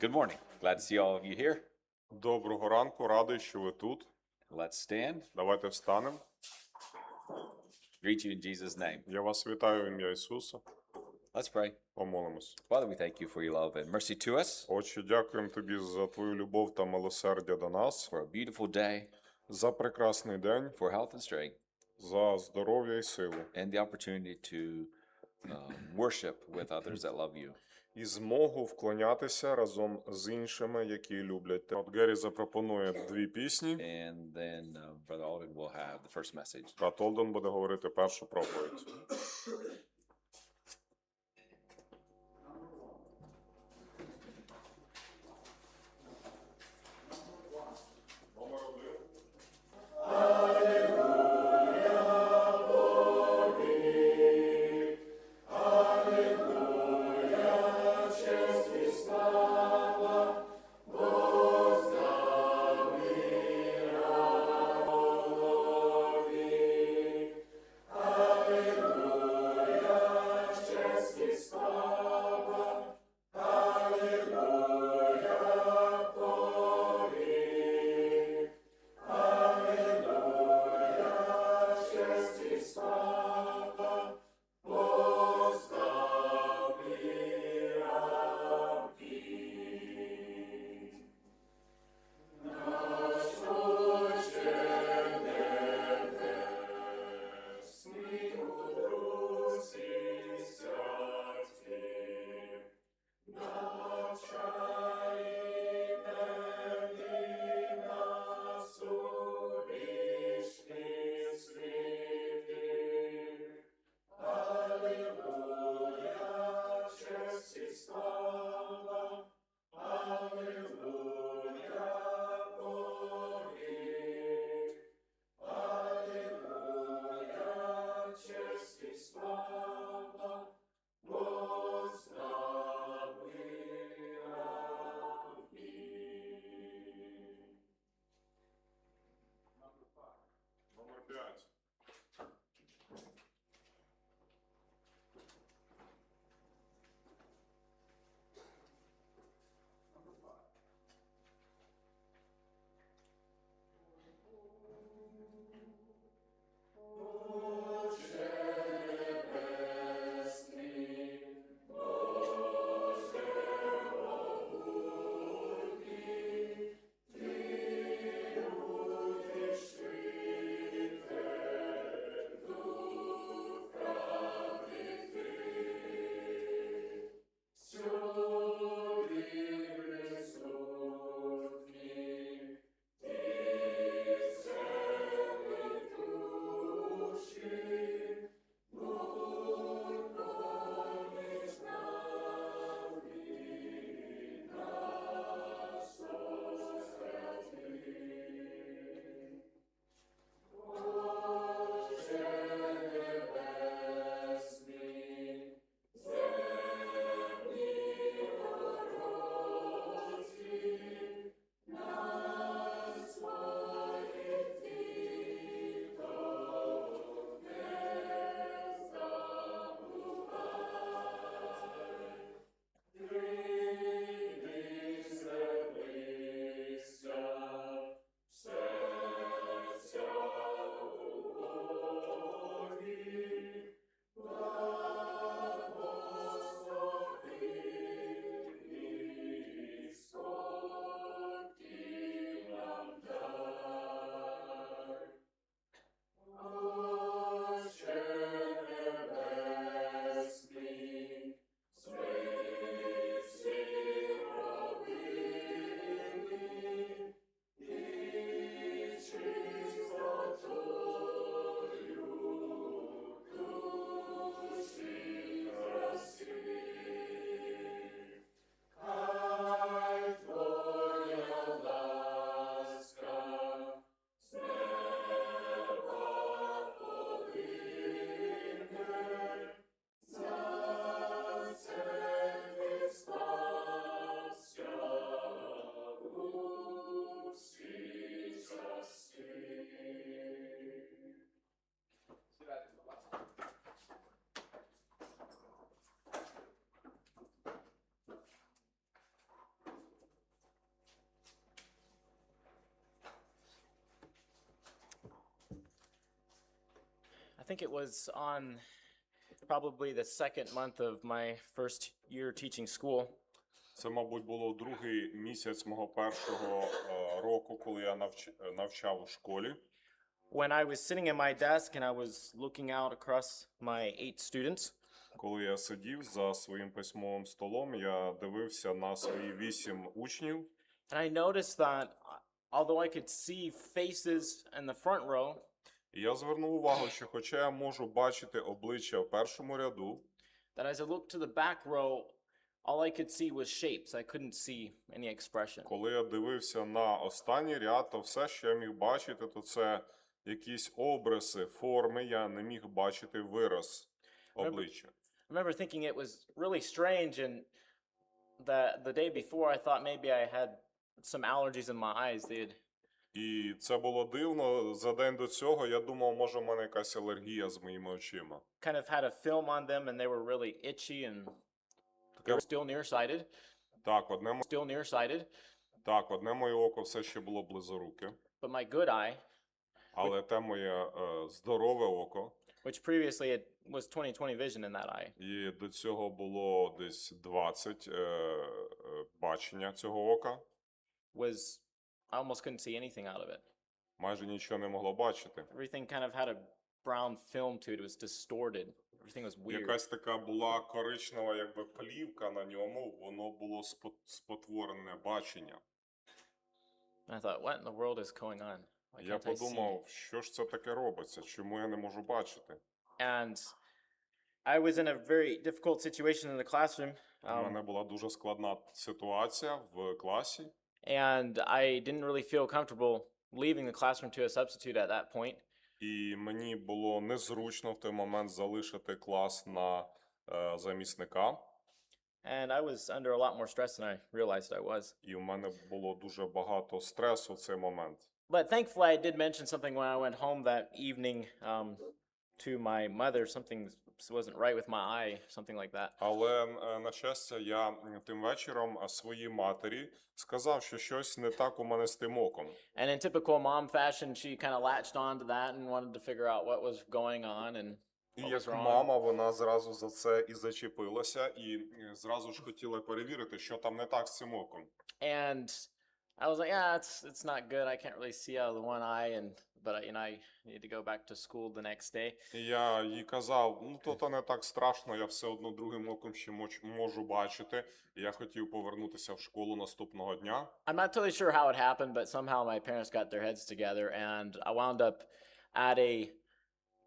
Good morning. Glad to see all of you here. Доброго ранку, радий, що ви тут. Let's stand. Давайте встанемо. Greet you in Jesus' name. Я вас вітаю в ім'я Ісуса. Let's pray. Помолимось. Father, we thank you for your love and mercy to us, Отче, дякуємо тобі за твою любов та милосердя до нас, for a beautiful day, за прекрасний день, for health and strength, за здоров'я і силу, and the opportunity to um, worship with others that love you. І змогу вклонятися разом з іншими, які люблять те. От Гері запропонує дві пісні. And then uh, Brother Alden will have the first message. Брат Олден буде говорити першу проповідь. think it was on probably the second month of my first year teaching school. Це, мабуть, було другий місяць мого першого е, року, коли я навч... навчав у школі. when I was sitting at my desk and I was looking out across my eight students, Коли я сидів за своїм письмовим столом, я дивився на свої вісім учнів, and I noticed that uh, although I could see faces in the front row, і я звернув увагу, що хоча я можу бачити обличчя в першому ряду, that as I looked to the back row, all I could see was shapes. I couldn't see any expression. коли я дивився на останній ряд, то все, що я міг бачити, то це якісь обриси, форми, я не міг бачити вираз обличчя. I remember thinking it was really strange, and the the day before, I thought maybe I had some allergies in my eyes. They had І це було дивно. За день до цього я думав, може, в мене якась алергія з моїми очима. kind of had a film on them, and they were really itchy, and they were still nearsighted, так, одне, мо- still nearsighted. так, одне моє око все ще було близоруке, But my good eye, але те моє е, здорове око, which previously it was 20/20 vision in that eye, і до цього було десь 20 е, е, бачення цього ока, was I almost couldn't see anything out of it. майже нічого не могло бачити. Everything kind of had a brown film to it. It was distorted. Everything was weird. Якась така була коричнева, якби плівка на ньому, воно було спо- спотворене бачення. And I thought, what in the world is going on? Why Я can't I see? подумав, що ж це таке робиться, чому я не можу бачити? And I was in a very difficult situation in the classroom. У Um, мене була дуже складна ситуація в класі, and I didn't really feel comfortable leaving the classroom to a substitute at that point. і мені було незручно в той момент залишити клас на е, замісника. And I was under a lot more stress than I realized I was. І в мене було дуже багато стресу в цей момент. But thankfully, I did mention something when I went home that evening um, to my mother. Something s- wasn't right with my eye, something like that. Але е, на щастя, я м, тим вечором е, своїй матері сказав, що щось не так у мене з тим оком. And in typical mom fashion, she kind of latched on to that and wanted to figure out what was going on. And І What як was wrong? мама, вона зразу за це і зачепилася, і е, зразу ж хотіла перевірити, що там не так з цим оком. and I was like, yeah, it's it's not good. I can't really see out of the one eye, and but I, you know, I need to go back to school the next day. І я їй казав: ну то то не так страшно, я все одно другим оком ще моч- можу бачити. І я хотів повернутися в школу наступного дня. I'm not totally sure how it happened, but somehow my parents got their heads together, and I wound up at a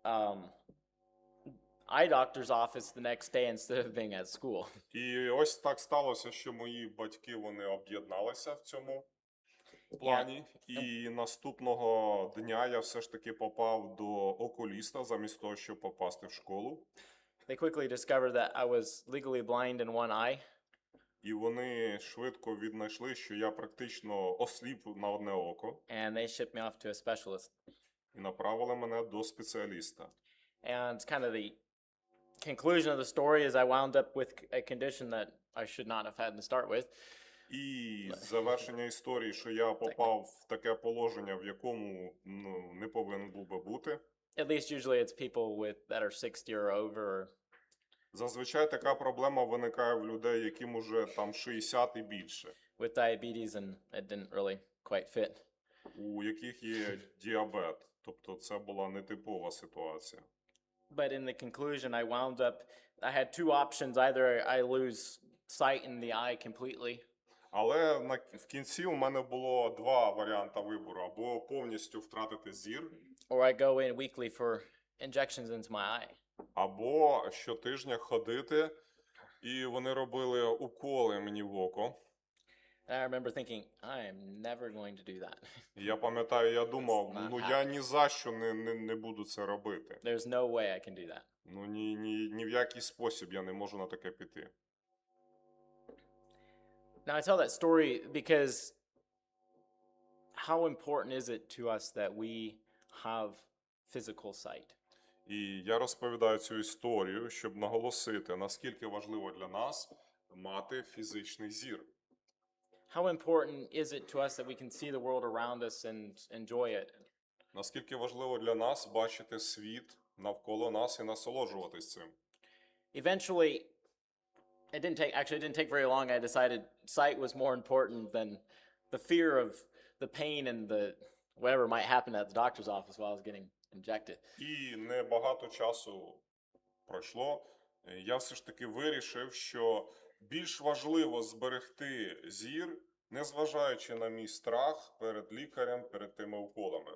um, eye doctor's office the next day instead of being at school. І ось так сталося, що мої батьки вони об'єдналися в цьому плані. І наступного дня я все ж таки попав до окуліста замість того, щоб попасти в школу. They quickly discovered that I was legally blind in one eye, І вони швидко віднайшли, що я практично осліп на одне око, and they shipped me off to a specialist. і направили мене до спеціаліста. And kind of the conclusion of the story is I wound up with a condition that I should not have had to start with. І завершення історії, що я попав в таке положення, в якому ну, не повинен був би бути. At least usually it's people with that are 60 or over, Зазвичай така проблема виникає в людей, яким уже там 60 і більше, with diabetes, and it didn't really quite fit. у яких є діабет. Тобто це була нетипова ситуація. But in the conclusion, I wound up, I had two options. Either I lose sight in the eye completely, Але на, в кінці у мене було два варіанти вибору: або повністю втратити зір, or I go in weekly for injections into my eye. або щотижня ходити, і вони робили уколи мені в око. And I remember thinking, I am never going to do that. Я пам'ятаю, я думав, not ну я ні за що не, не, не буду це робити. There's no way I can do that. Ну ні, ні, ні в який спосіб я не можу на таке піти. Now, I tell that story because how important is it to us that we have physical sight? І я розповідаю цю історію, щоб наголосити, наскільки важливо для нас мати фізичний зір. How important is it to us that we can see the world around us and enjoy it? Наскільки важливо для нас бачити світ навколо нас і насолоджуватись цим. Eventually, it didn't take, actually, it didn't take very long. I decided sight was more important than the fear of the pain and the whatever might happen at the doctor's office while I was getting injected. І небагато часу пройшло. Е, Я все ж таки вирішив, що більш важливо зберегти зір, незважаючи на мій страх перед лікарем, перед тими уколами.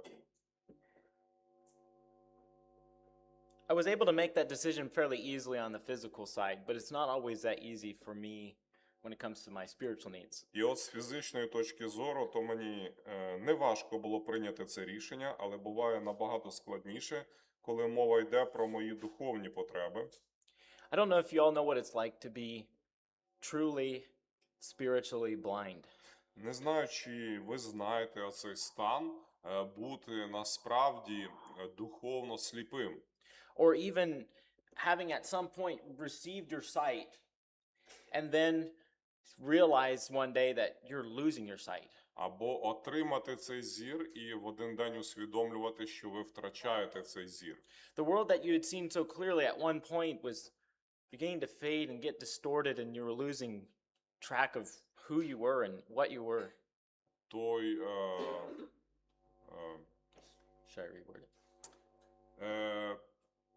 I was able to make that decision fairly easily on the physical side, but it's not always that easy for me when it comes to my spiritual needs. І от з фізичної точки зору, то мені е, не важко було прийняти це рішення, але буває набагато складніше, коли мова йде про мої духовні потреби. I don't know if you all know what it's like to be truly spiritually blind. Не знаю, чи ви знаєте оцей стан е, бути насправді е, духовно сліпим. or even having at some point received your sight and then realize one day that you're losing your sight. Або отримати цей зір і в один день усвідомлювати, що ви втрачаєте цей зір. The world that you had seen so clearly at one point was beginning to fade and get distorted, and you were losing track of who you were and what you were. Той, е, е, Should I reword it? е,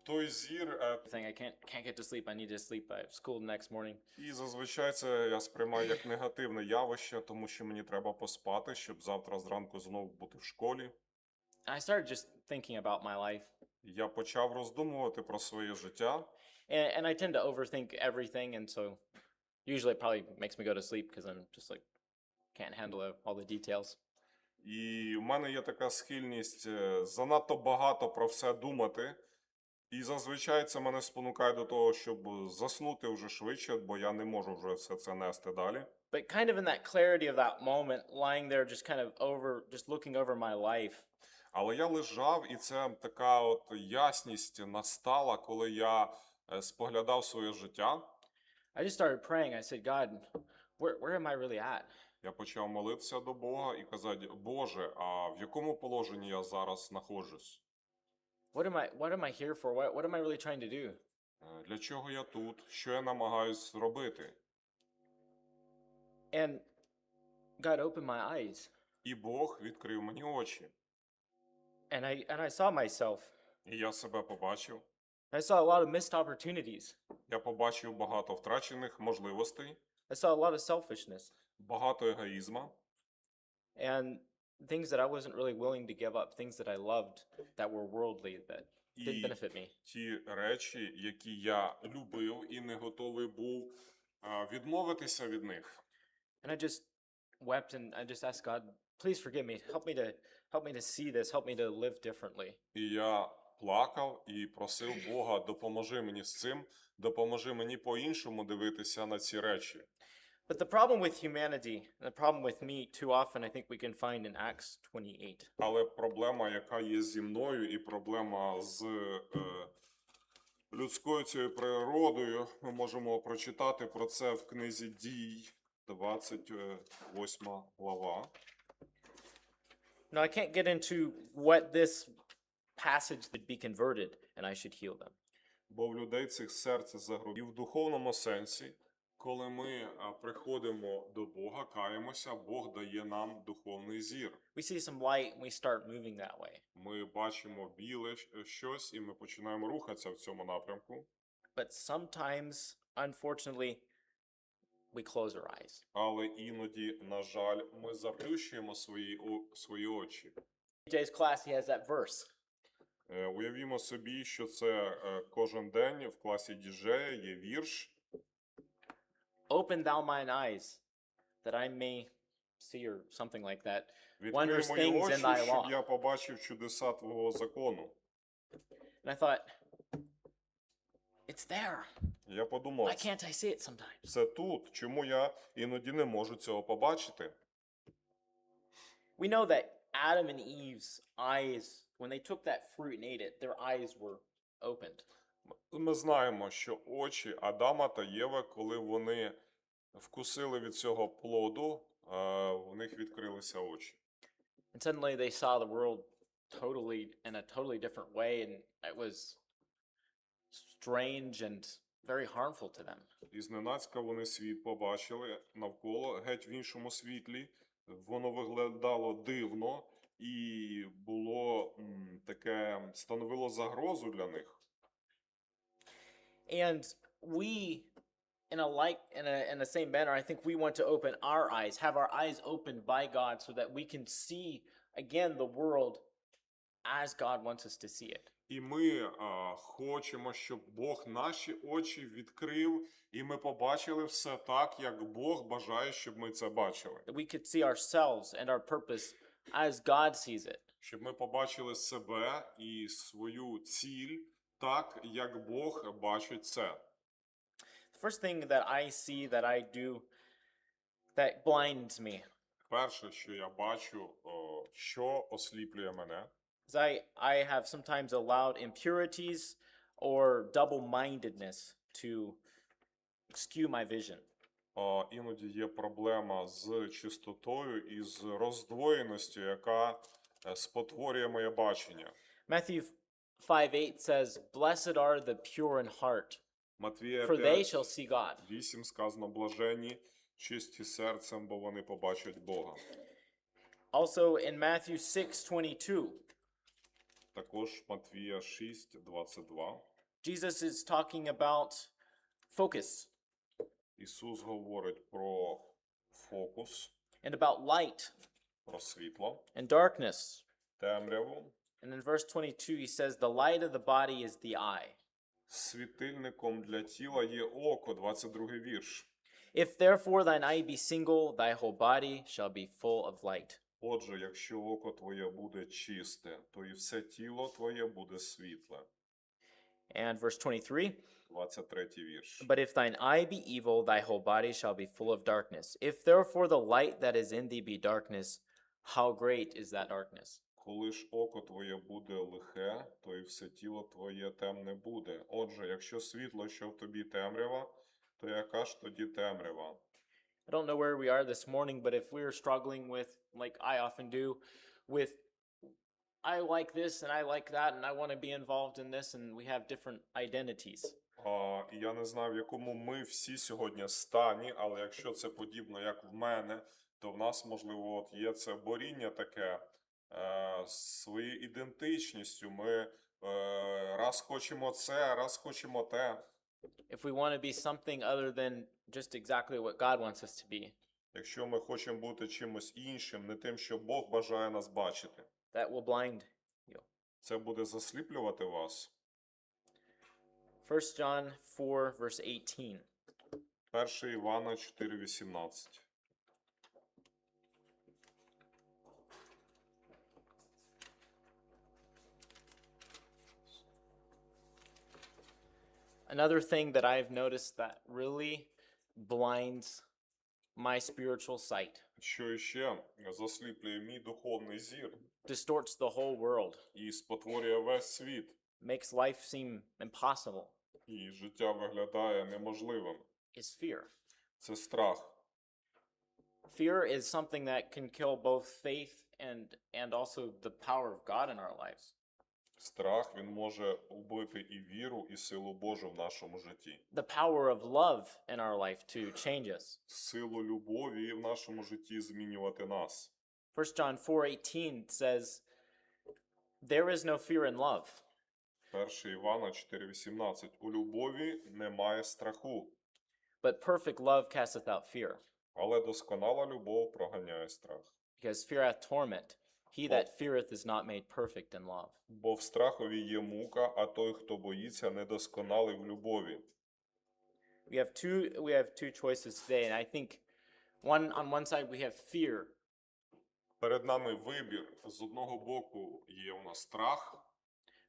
Той зір, е, Saying I can't can't get to sleep. I need to sleep. I have school the next morning. і зазвичай це я сприймаю як негативне явище, тому що мені треба поспати, щоб завтра зранку знову бути в школі. I started just thinking about my life, Я почав роздумувати про своє життя. and, and I tend to overthink everything, and so usually it probably makes me go to sleep because I'm just like can't handle uh, all the details. І в мене є така схильність е, занадто багато про все думати. І зазвичай це мене спонукає до того, щоб заснути вже швидше, бо я не можу вже все це нести далі. But kind of in that clarity of that moment, lying there, just kind of over, just looking over my life, Але я лежав, і це така от ясність настала, коли я е, споглядав своє життя. I just started praying. I said, God, where, where am I really at? Я почав молитися до Бога і казати: Боже, а в якому положенні я зараз знаходжусь? What am I, what am I here for? What, what am I really trying to do? Е, Для чого я тут? Що я намагаюсь зробити? And God opened my eyes І Бог відкрив мені очі. and I, and I saw myself. І я себе побачив. I saw a lot of missed opportunities. Я побачив багато втрачених можливостей, I saw a lot of selfishness багато егоїзма and things that I wasn't really willing to give up, things that I loved that were worldly that didn't і benefit me. ті речі, які я любив і не готовий був а, відмовитися від них. And I just wept and I just asked God, please forgive me. Help me to help me to see this. Help me to live differently. І я плакав і просив Бога, допоможи мені з цим, допоможи мені по-іншому дивитися на ці речі. But the problem with humanity, and the problem with me too often I think we can find in Acts 28. Але проблема, яка є зі мною, і проблема з е, людською цією природою, ми можемо прочитати про це в книзі дій, 28 глава. Now I can't get into what this passage would be converted and I should heal them. Бо в людей цих серце загруб. І в духовному сенсі, коли ми приходимо до Бога, каємося, Бог дає нам духовний зір. We see some light and we start moving that way. Ми бачимо біле щось, і ми починаємо рухатися в цьому напрямку. But sometimes, unfortunately, we close our eyes. Але іноді, на жаль, ми заплющуємо свої, свої очі. Jay's class, he has that verse. Е, Уявімо собі, що це е, кожен день в класі діджея є вірш. Open thou mine eyes that I may see, or something like that. Відкрий Wondrous мої things очі, in thy щоб law. я побачив чудеса твого закону. And I thought, it's there. Я подумав, Why can't I see it sometimes? це тут. Чому я іноді не можу цього побачити? We know that Adam and Eve's eyes, when they took that fruit and ate it, their eyes were opened. Ми знаємо, що очі Адама та Єви, коли вони вкусили від цього плоду, е, в них відкрилися очі. And suddenly they saw the world totally in a totally different way, and it was strange and very harmful to them. І зненацька вони світ побачили навколо геть в іншому світлі. Воно виглядало дивно і було таке становило загрозу для них. And we, in a like in a in the same manner, I think we want to open our eyes, have our eyes opened by God, so that we can see again the world as God wants us to see it. І ми а, хочемо, щоб Бог наші очі відкрив, і ми побачили все так, як Бог бажає, щоб ми це бачили. That we could see ourselves and our purpose as God sees it. Щоб ми побачили себе і свою ціль так, як Бог бачить це. The first thing that I see that I do that blinds me Перше, що я бачу, о, що осліплює мене, is I I have sometimes allowed impurities or double-mindedness to skew my vision. а, іноді є проблема з чистотою і з роздвоєністю, яка е, спотворює моє бачення. Matthew 5:8 says, "Blessed are the pure in heart, Матвія for they 5, shall see God." 8 сказано блажені, чисті серцем, бо вони побачать Бога. Also in Matthew 6:22, Також Матвія 6, 22. Jesus is talking about focus Ісус говорить про фокус, and about light про світло, and darkness. темряву. And in verse 22 he says, "The light of the body is the eye." Світильником для тіла є око, 22 вірш. If therefore thine eye be single, thy whole body shall be full of light. Отже, якщо око твоє буде чисте, то і все тіло твоє буде світле. And verse 23 23 вірш. But if thine eye be evil, thy whole body shall be full of darkness. If therefore the light that is in thee be darkness, how great is that darkness? Коли ж око твоє буде лихе, то і все тіло твоє темне буде. Отже, якщо світло, що в тобі темрява, то яка ж тоді темрява? I don't know where we are this morning, but if we're struggling with, like I often do, with I like this and I like that and I want to be involved in this, and we have different identities. А, і я не знаю, в якому ми всі сьогодні стані, але якщо це подібно, як в мене, то в нас, можливо, от є це боріння таке своєю ідентичністю. Ми е, раз хочемо це, раз хочемо те. If we want to be something other than just exactly what God wants us to be, Якщо ми хочемо бути чимось іншим, не тим, що Бог бажає нас бачити, that will blind. це буде засліплювати вас. 1 John 4, verse 18. 1 Івана 4,18. Another thing that I've noticed that really blinds my spiritual sight, Що іще засліплює мій духовний зір distorts the whole world, і спотворює весь світ, makes life seem impossible, і життя виглядає неможливим. is fear. Це страх. Fear is something that can kill both faith and and also the power of God in our lives. Страх він може убити і віру, і силу Божу в нашому житті. The power of love in our life to change us. Силу любові в нашому житті змінювати нас. 1 John 4:18 says, "There is no fear in love, 1 Івана 4,18. У любові немає страху, but perfect love casteth out fear, але досконала любов проганяє страх. because fear hath torment. He that feareth is not made perfect in love." Бо в страхові є мука, а той, хто боїться, недосконалий в любові. We have two we have two choices today, and I think one on one side we have fear, Перед нами вибір. З одного боку є у нас страх.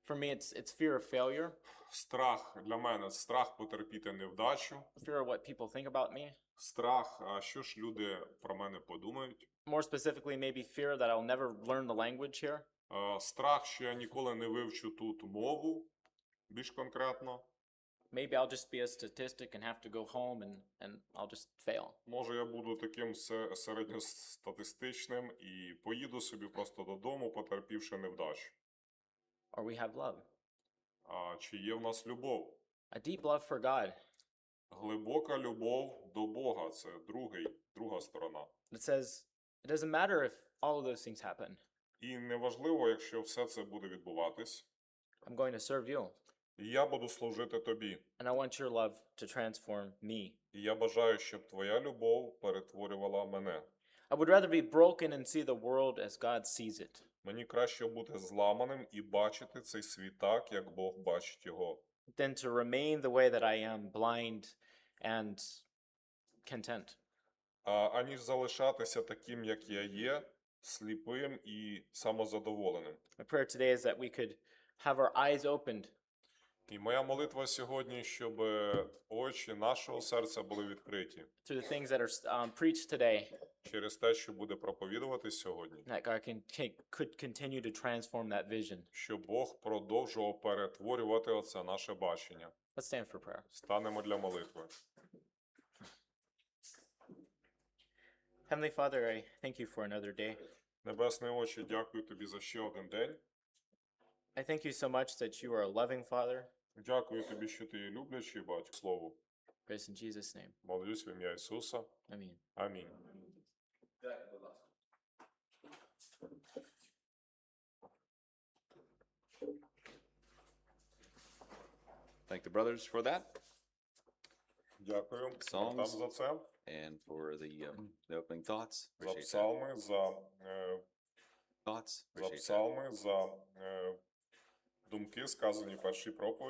For me, it's it's fear of failure, Страх для мене страх потерпіти невдачу. fear of what people think about me. Страх, а що ж люди про мене подумають? More specifically, maybe fear that I'll never learn the language here. Е, Страх, що я ніколи не вивчу тут мову, більш конкретно. Maybe I'll just be a statistic and have to go home and and I'll just fail. Може, я буду таким се- середньостатистичним і поїду собі просто додому, потерпівши невдачу. Or we have love. А чи є в нас любов? a deep love for God. Глибока любов до Бога це другий, друга сторона. It says, it doesn't matter if all of those things happen. І неважливо, якщо все це буде відбуватись, I'm going to serve you. я буду служити тобі. And I want your love to transform me. І я бажаю, щоб твоя любов перетворювала мене. I would rather be broken and see the world as God sees it Мені краще бути зламаним і бачити цей світ так, як Бог бачить його, than to remain the way that I am, blind and content. а, аніж залишатися таким, як я є, сліпим і самозадоволеним. My prayer today is that we could have our eyes opened І моя молитва сьогодні, щоб е, очі нашого серця були відкриті to the things that are um, preached today, через те, що буде проповідувати сьогодні, that God can, could continue to transform that vision. щоб Бог продовжував перетворювати оце наше бачення. Let's stand for prayer. Станемо для молитви. Heavenly Father, I thank you for another day. Небесний очі, дякую тобі за ще один день. I thank you so much that you are a loving Father. Дякую тобі, що ти є люблячий батько. Слову, Praise in Jesus' name. молюсь в ім'я Ісуса. Amen. Амінь. Thank the brothers for that Дякую Psalms. там за це, and for the, um, the opening thoughts. за Appreciate that. псалми, за, е, Thoughts. за Appreciate that. псалми, за е, думки, сказані в першій проповіді.